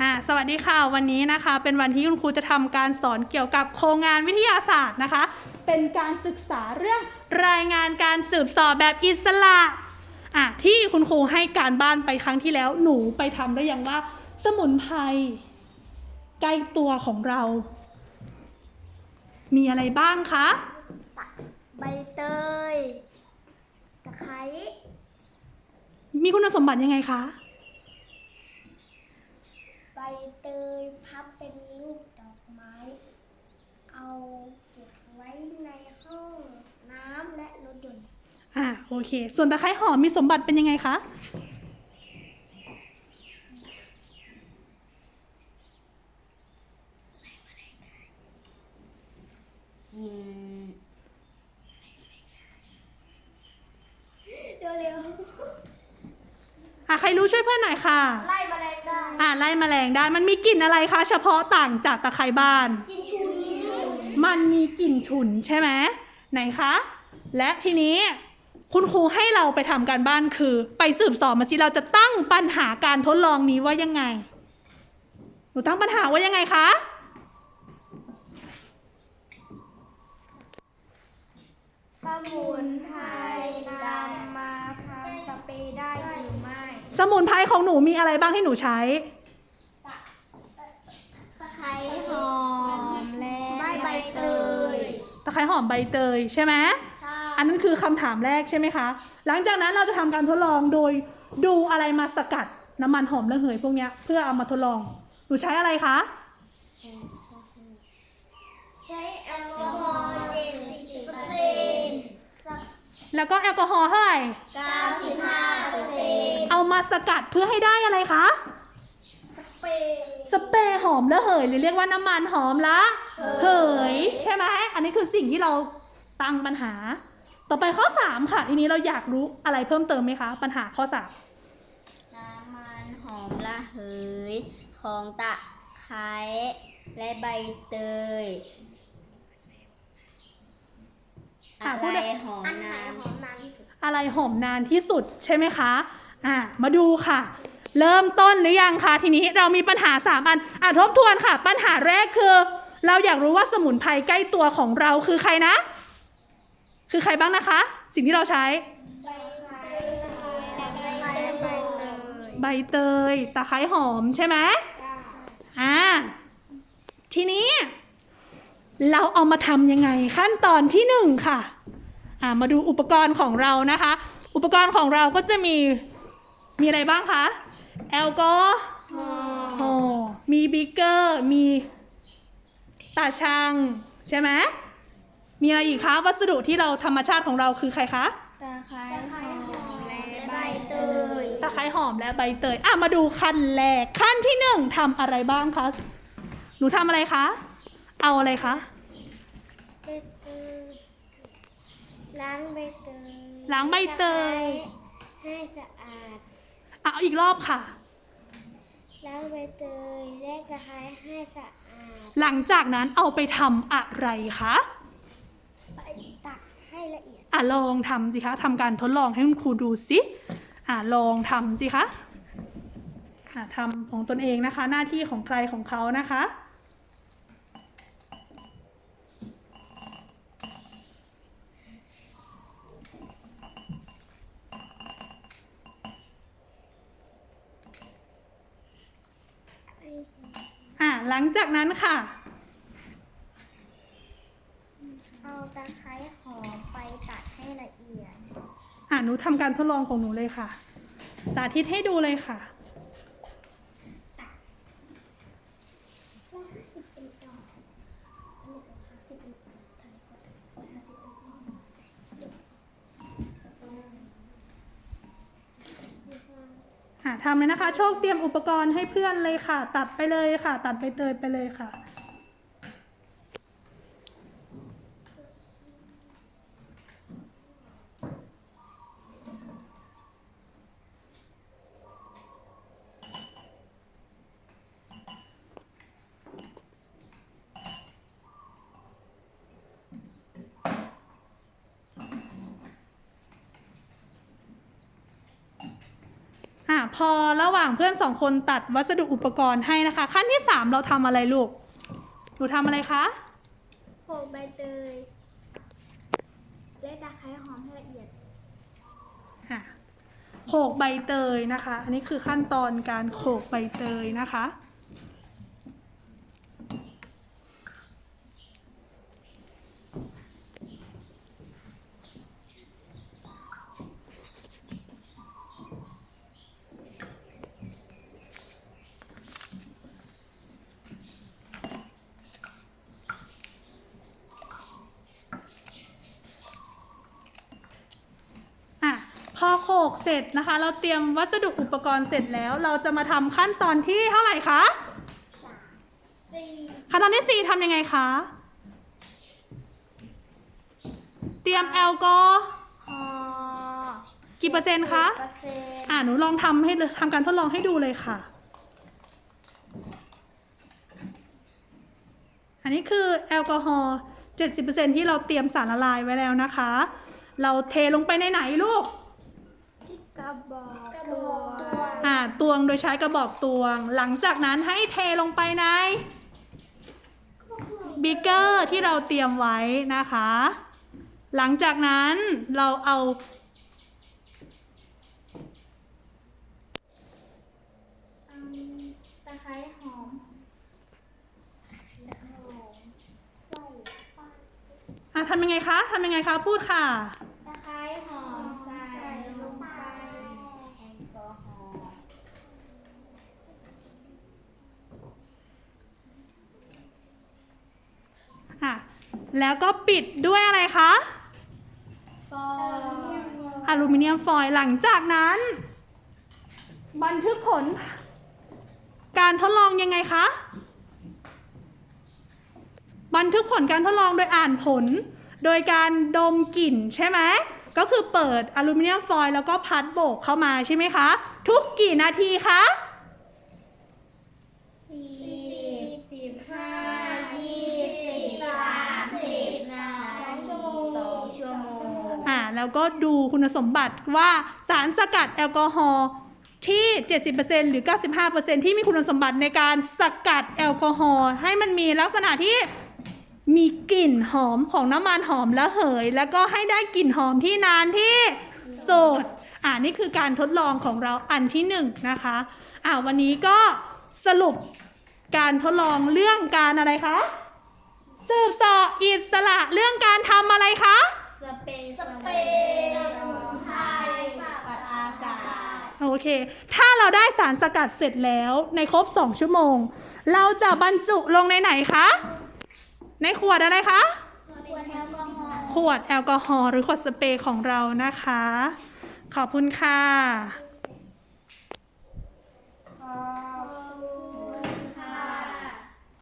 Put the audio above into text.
อ่าสวัสดีค่ะวันนี้นะคะเป็นวันที่คุณครูจะทำการสอนเกี่ยวกับโครงงานวิทยาศาสตร์นะคะ เป็นการศึกษาเรื่องรายงานการสืบสอบแบบอิสระอะที่คุณครูให้การบ้านไปครั้งที่แล้วหนูไปทำได้ยังว่า สมุนไพรใกล้ตัวของเรา มีอะไรบ้างคะใบเตยตะไคร้มีคุณสมบัติยังไงคะใบ เตยพับเป็นรูปดอกไม้ เอาเก็บไว้ในห้องน้ำและรถยนต์อ่าโอเค ส่วนตะไคร้หอมมีสมบัติเป็นยังไงคะเร็วอะใครรู้ช่วยเพื่อนหน่อยค่ะๆไล่ แมลงได้อ่าไล่แมลงได้ มันมีกลิ่นอะไรคะ เฉพาะต่างจากตะไคร้บ้าน กินชูกินชูมันมีกลิ่นฉุนใช่ไหมไหนคะ และทีนี้คุณครูให้เราไปทำการบ้านคือ ไปสืบสอบมาสิเราจะตั้งปัญหาการทดลองนี้ว่ายังไง หนูตั้งปัญหาว่ายังไงคะ สมุนไพรนำมาทำสเปรย์ได้หรือไม่ สมุนไพรของหนูมีอะไรบ้างที่หนูใช้ ตะไคร้หอมและใบเตย ตะ ไคร้หอมใบเตยใช่ไหมใช่อันนั้นคือคำถามแรกใช่ไหมคะ หลังจากนั้นเราจะทำการทดลองโดยดูอะไรมาสกัดน้ำมันหอมระเหยพวกเนี้ยเพื่อเอามาทดลอง หนูใช้อะไรคะ ใช้แอลกอฮอล์เจ็ดสิบเปอร์เซ็นต์แล้วก็แอลกอฮอล์เท่าไหร่ เก้าสิบห้าเปอร์เซ็นต์เอามาสกัดเพื่อให้ได้อะไรคะเปรย์ สเปรย์หอมระเหย หรือเรียกว่าน้ำมันหอมละเหยใช่ไหมอันนี้คือสิ่งที่เราตั้งปัญหา ต่อไปข้อ3ค่ะทีนี้เราอยากรู้อะไรเพิ่มเติมไหมคะ ปัญหาข้อน้ำมันหอมระเหย ของตะไคร้และใบเตยอะอะพูดไรเลยหอมอันไหนนานหอมนานที่สุด3อะไรหอมนานที่สุดใช่ไหมคะ อะ มาดูค่ะ เริ่มต้นหรือยังคะทีนี้เรามีปัญหา3อันอะทบทวนค่ะ ปัญหาแรกคือ เราอยากรู้ว่าสมุนไพรใกล้ตัวของเราคือใครนะ คือใครบ้างนะคะ สิ่งที่เราใช้ใบไคร้ใบเตยใบเตยตะไคร้หอมใช่ไหมอ่าทีนี้ เราเอามาทำยังไงขั้นตอนที่หนึ่งค่ะอ่ามาดูอุปกรณ์ของเรานะคะ อุปกรณ์ของเราก็จะมีมีอะไรบ้างคะ แอลกอฮอล์มีบิ๊กเกอร์ มีตาช่างใช่ไหมมีอะไรอีกคะวัสดุที่เราธรรมชาติของเราคือใครคะตะไคร้หอมและใบเตยตะไคร้หอมและใบเตยอะมาดูขั้นแรกขั้นที่หนึ่งทำอะไรบ้างคะหนูทำอะไรคะเอาอะไรคะใบเตยล้างใบเตยล้างใบเตย ให้สะอาด อะเอาอีกรอบค่ะ ล้างใบเตยและตะไคร้ให้สะอาด หลังจากนั้นเอาไปทำอะไรคะไปตักให้ละเอียด อะลองทำสิคะทำการทดลองให้คุณครูดูสิอะลองทำสิคะอะทำของตนเองนะคะ หน้าที่ของใครของเขานะคะ อะ หลังจากนั้นค่ะ เอาตะไคร้หอมไปตัดให้ละเอียด อะหนูทำการทดลองของหนูเลยค่ะ สาธิตให้ดูเลยค่ะ อะ ทำเลยนะคะ โชคเตรียมอุปกรณ์ให้เพื่อนเลยค่ะ ตัดไปเลยค่ะ ตัดไปเตยไปเลยค่ะ พอระหว่างเพื่อนสองคนตัดวัสดุอุปกรณ์ให้นะคะ ขั้นที่สามเราทำอะไรลูกหนูทำอะไรคะโขลกใบเตยและตะไคร้หอมให้ละเอียดอะโขกใบเตยนะคะ อันนี้คือขั้นตอนการโขกใบเตยนะคะอะ พอโขกเสร็จนะคะ เราเตรียมวัสดุอุปกรณ์เสร็จแล้ว เราจะมาทำขั้นตอนที่เท่าไหร่คะสี่ขั้นตอนที่สี่ทำยังไงคะ เตรียมแอลกอฮอล์พอกี่เปอร์เซ็นต์คะเปอร์เซ็นต์อะหนูลองทำให้เลยทำการทดลองให้ดูเลยค่ะ อันนี้คือแอลกอฮอล์70%ที่เราเตรียมสารละลายไว้แล้วนะคะ เราเทลงไปในไหนลูกที่ กระบอกกระบอกตัวอ่าตวงโดยใช้กระบอกตวง หลังจากนั้นให้เทลงไปในบิกเกอร์ที่เราเตรียมไว้นะคะ หลังจากนั้นเราเอาอืมตะไคร้หอมใส่ปลาอะทำยังไงคะทำยังไงคะ พูดค่ะ ตะไคร้หอมใส่ลงไปแอลกอฮอล์ อะ แล้วก็ปิดด้วยอะไรคะฟออลูมิเนียมฟอยล์หลังจากนั้น บันทึกผล การทดลองยังไงคะ บันทึกผลการทดลองโดยอ่านผล โดยการดมกลิ่นใช่ไหมก็คือเปิดอลูมิเนียมฟอยล์แล้วก็พัดโบกเข้ามาใช่ไหมคะ ทุกกี่นาทีคะ แล้วก็ดูคุณสมบัติว่าสารสกัดแอลกอฮอล์ที่ 70%หรือ 95%ที่มีคุณสมบัติในการสกัดแอลกอฮอล์ให้มันมีลักษณะที่มีกลิ่นหอมของน้ำมันหอมระเหย แล้วก็ให้ได้กลิ่นหอมที่นานที่สุดอ่านี่คือการทดลองของเราอันที่หนึ่งนะคะอ่าวันนี้ก็สรุปการทดลองเรื่องการอะไรคะสืบสอบอิสระเรื่องการทำอะไรคะ สเปรย์สเปรย์สมุนไพรปัดอากาศ โอเค ถ้าเราได้สารสกัดเสร็จแล้วในครบ 2 ชั่วโมง เราจะบรรจุลงในไหนคะ ในขวดอะไรคะ ขวดแอลกอฮอล์ขวดแอลกอฮอล์หรือขวดสเปรย์ของเรานะคะ ขอบคุณค่ะ